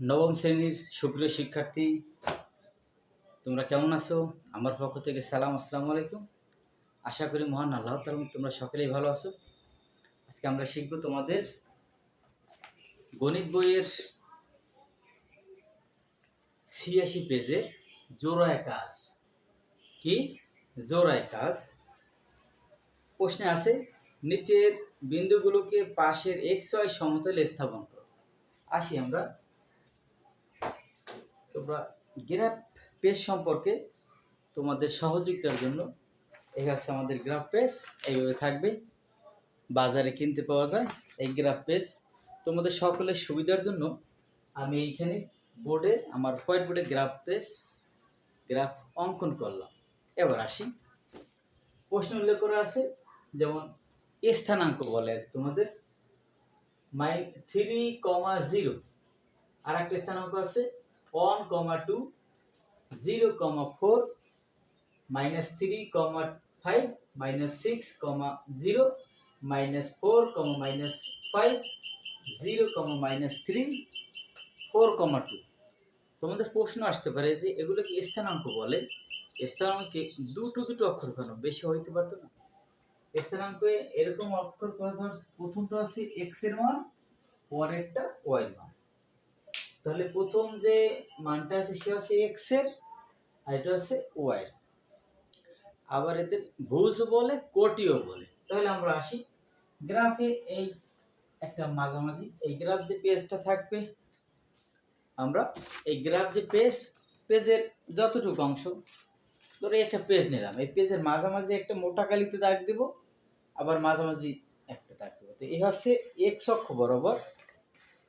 নবম শ্রেণির সুপ্রিয় শিক্ষার্থী, তোমরা কেমন আছো? আমার পক্ষ থেকে সালাম, আসসালামু আলাইকুম। আশা করি মহান আল্লাহ তালম তোমরা সকলেই ভালো আছো। আজকে আমরা শিখব তোমাদের গণিত বইয়ের ছিয়াশি পেজের জোড়ায় কাজ। কি? জোড়ায় কাজ। প্রশ্নে আছে, নিচের বিন্দুগুলোকে পাশের এক্স সমতলে স্থাপন করো। আসি আমরা তোমরা গ্রাফ পেজ সম্পর্কে তোমাদের সহযোগিতার জন্য এই হচ্ছে আমাদের গ্রাফ পেজ এইভাবে থাকবে। বাজারে কিনতে পাওয়া যায় এই গ্রাফ পেজ তোমাদের সকলের সুবিধার জন্য আমি এইখানে বোর্ডে আমার হোয়াইট বোর্ডে গ্রাফ পেজ গ্রাফ অঙ্কন করলাম। এবার আসি। প্রশ্ন উল্লেখ করা আছে, যেমন স্থানাঙ্ক বলে তোমাদের। মাইন থ্রি কমা জিরো আর একটা স্থানাঙ্ক আছে one comma two zero comma four minus three comma five minus six comma zero minus four comma minus five zero comma minus three four comma two তোমাদের প্রশ্ন আসতে পারে যে এগুলো কি স্থানাঙ্ক বলে? স্থানাঙ্কে দুটো দুটো অক্ষর কেন? বেশি হইতে পারতো না। স্থানাঙ্কে এরকম অক্ষর প্রথমটা আছে এক্সের মান, পরেরটা ওয়াই মান। তাহলে প্রথম যে মানটা আছে, সে আছে এক্সের আর এটা আছে ওয়াই আবার এদের ভুজ বলে, কোটিও বলে। তাহলে আমরা আসি গ্রাফে, এই একটা মাঝামাঝি। এই গ্রাফ যে পেজটা থাকবে, আমরা এই গ্রাফ যে পেজ পেজের যতটুকু অংশ, ধরো একটা পেজ নিলাম। এই পেজের মাঝামাঝি একটা মোটা কালিতে দাগ দিব, আবার মাঝামাঝি একটা দাগ দেবো। তো এই হচ্ছে এক্স অক্ষ বরাবর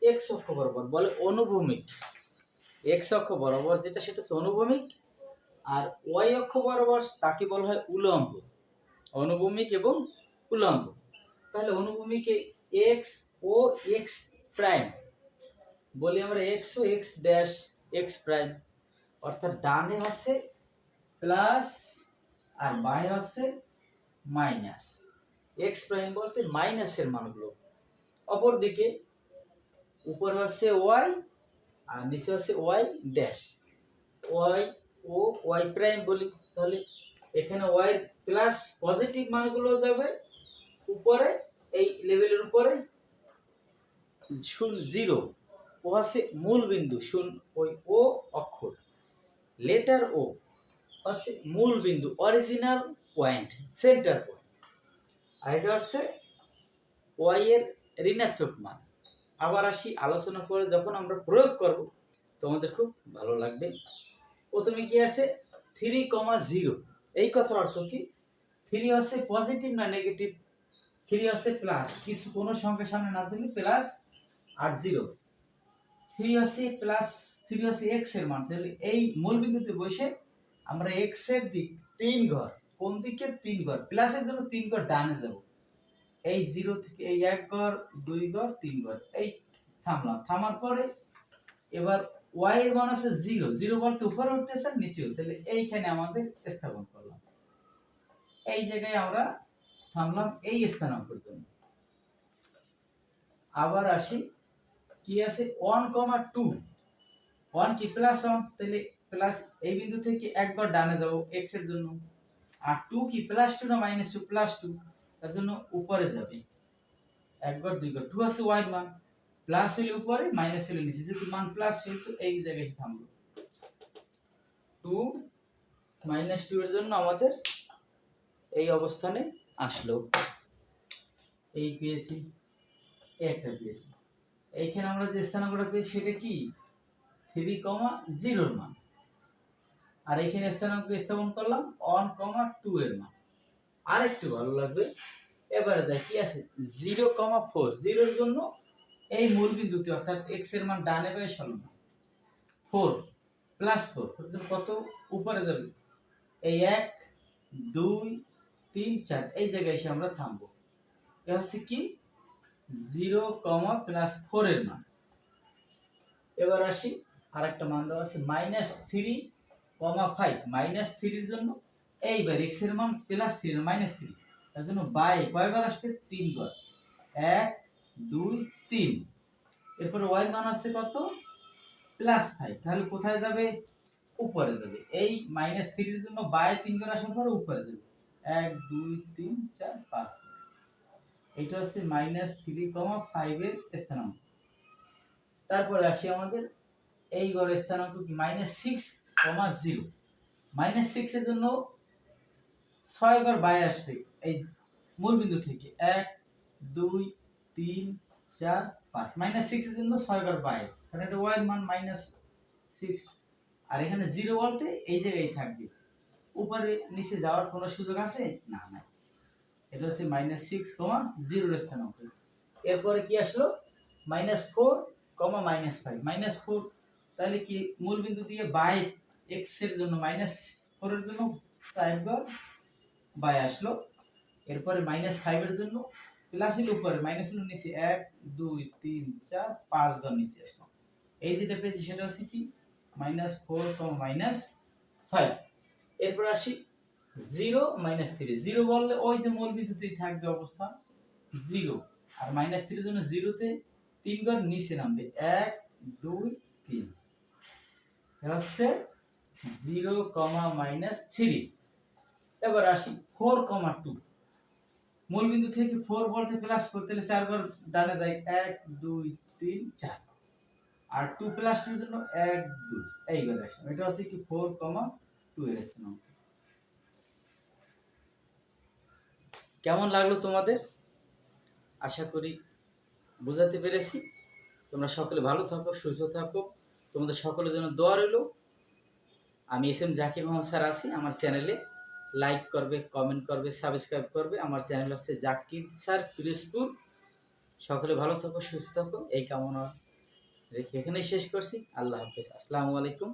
এক্স অক্ষ বরাবর, বলে অনুভূমিক। এক্স অক্ষ বরাবর যেটা, সেটা হচ্ছে অনুভূমিক, আর ওয়াই অক্ষ বরাবর তাকে বলা হয় উলম্ব। অনুভূমিক এবং উলম্ব। তাহলে অনুভূমিকে এক্স ও এক্স প্রাইম, বলি আমরা এক্স ও এক্স ড্যাশ এক্স প্রাইম। অর্থাৎ ডানে হচ্ছে প্লাস আর বাই হচ্ছে মাইনাস এক্স প্রাইম বলতে মাইনাসের মানগুলো। অপরদিকে উপর হচ্ছে ওয়াই, আর নিচে হচ্ছে ওয়াই ড্যাশ। ওয়াই ও ওয়াই প্রাইম বলি, তাহলে এখানে ওয়াই প্লাস পজিটিভ মানগুলো যাবে উপরে, এই লেভেলের উপরে, শূন্য জিরো। ও হচ্ছে মূল বিন্দু, শূন্য ওই ও অক্ষর। লেটার ও হচ্ছে মূল বিন্দু, অরিজিনাল পয়েন্ট, সেন্টার পয়েন্ট। আর এটা হচ্ছে ওয়াই এর ঋণাত্মক মান। আবার আসি, আলোচনা করে যখন আমরা প্রয়োগ করব, তোমাদের খুব ভালো লাগবে। প্রথমে কি আছে? থ্রি কমা জিরো এই কথার অর্থ কি? থ্রি হচ্ছে পজিটিভ না নেগেটিভ থ্রি হচ্ছে প্লাস কিছু কোনো সংখ্যার সামনে না দিলে প্লাস আর জিরো থ্রি হচ্ছে প্লাস থ্রি হচ্ছে এক্সের মান। তাহলে এই মূল বিন্দুতে বসে আমরা এক্সের দিক তিন ঘর, কোন দিকে? তিন ঘর। প্লাসের জন্য তিন ঘর ডানে যাব। এই জিরো থেকে এই এক ঘর দুই ঘর তিন ঘর এই থামলাম। থামার পরে এবার ওয়াই এর মান আছে জিরো জিরো বলতে উপরে উঠতেছে, নিচে তাহলে এইখানে আমাদের স্থাপন করলাম। এই জায়গায় আমরা থামলাম এই স্থানাঙ্কের জন্য। আবার আসি, কি আছে? ওয়ান কমা টু ওয়ান কি প্লাস ওয়ান তাহলে প্লাস এই বিন্দু থেকে একবার ডানে যাব এক্সের জন্য। আর টু কি প্লাস টু না মাইনাস টু প্লাস টু তার জন্য উপরে যাবে। একবার, দুইবার। টু আছে ওয়াই মান। প্লাস হলে উপরে মাইনাস হলে নিচে। যেহেতু মান প্লাস সেহেতু এই জায়গায় থামলো। টু মাইনাস টু এর জন্য আমাদের এই অবস্থানে আসলো। এই পেয়েছি একটা পেয়েছি। এইখানে আমরা যে স্থানাঙ্কটা পেয়েছি, সেটা কি? থ্রি কমা জিরোর মান। আর এইখানে স্থানাঙ্ক স্থাপন করলাম ওয়ান কমা টু এর মান। আর একটু ভালো লাগবে। এবারে যাই, কি আছে? Zero comma four. জিরোর জন্য এই মূল বিন্দুতে অর্থাৎ এক্সের মান ডানে বাই সলনা ফোর প্লাস ফোর কত উপরে যাবে? এই এক, দুই, তিন, চার, এই জায়গায় এসে আমরা থামবো। এ হচ্ছে কি? জিরো কমা প্লাস ফোর এর মান। এবার আসি আর একটা মান দেওয়া আছে, minus three comma five. Minus থ্রির জন্য এইবার এক্সের মান প্লাস থ্রি মাইনাস থ্রি তার জন্য বাই কয়বার আসবে? তিনবার এক, দুই, তিন। এরপরে ওয়াই মান আসছে কত? প্লাস ফাইভ তাহলে কোথায় যাবে? উপরে যাবে। এই মাইনাস থ্রির জন্য বাই তিনবার আসার পরে উপরে যাবে। এক, দুই, তিন, চার, পাঁচ এটা হচ্ছে মাইনাস থ্রি কমা ফাইভের স্থানাঙ্ক। তারপরে আসি আমাদের এই গড়ের স্থানাঙ্ক কি? Minus six comma zero minus সিক্সের জন্য ছয় ঘর বাই আসবে এই মূল বিন্দু থেকে। এক, দুই, তিন, চার, পাঁচ। মাইনাস সিক্সের জন্য ছয় ঘর বাই কারণ এটা ওয়াইয়ের মান মাইনাস সিক্স আর এখানে জিরো বলতে এই জায়গায় থাকবে। উপরে, নিচে যাওয়ার কোনো সুযোগ আছে? না, নাই। এটা হচ্ছে মাইনাস সিক্স কমা জিরোর স্থানাঙ্ক। এরপরে কি আসলো? Minus four comma minus five minus four তাহলে কি মূল বিন্দু দিয়ে বাই এক্সের জন্য মাইনাস ফোরের জন্য ফাইভ বাই আসলো। এরপরে মাইনাস ফাইভের জন্য প্লাস এর উপরে মাইনাস এর নিচে এক, দুই, তিন, চার, পাঁচ ঘর নিচে আসলো। এই যেটা পেয়েছি সেটা হচ্ছে কি? Minus four comma minus five এরপর আসি জিরো মাইনাস থ্রি জিরো বললে ওই যে মূল বিন্দুতেই থাকবে অবস্থা জিরো আর মাইনাস থ্রির জন্য জিরোতে তিন ঘর নিচে নামবে এক, দুই, তিন। হচ্ছে জিরো কমা মাইনাস থ্রি এবার আসি ফোর কমা টু মূল বিন্দু থেকে ফোর বলতে প্লাস ফোর তাহলে চার ঘর ডানে যায় এক, দুই, তিন, চার। আর টু প্লাস টুর জন্য এক, দুই। এই ঘরে আসলাম এটা হচ্ছে কি ফোর কমা টু এর কেমন লাগল তোমাদের? আশা করি বোঝাতে পেরেছি। তোমরা সকলে ভালো থাকো, সুস্থ থাকো। তোমাদের সকলের জন্য দোয়া রইল। আমি S M Zakir Mohammad sir আছি আমার চ্যানেলে। লাইক করবে কমেন্ট করবে সাবস্ক্রাইব করবে। আমার চ্যানেল হচ্ছে জাকির স্যার পিরোজপুর সকলে ভালো থাকো, সুস্থ থাকো। এই কামনা রেখে এখানেই শেষ করছি। আল্লাহ হাফেজ। আসসালামু আলাইকুম।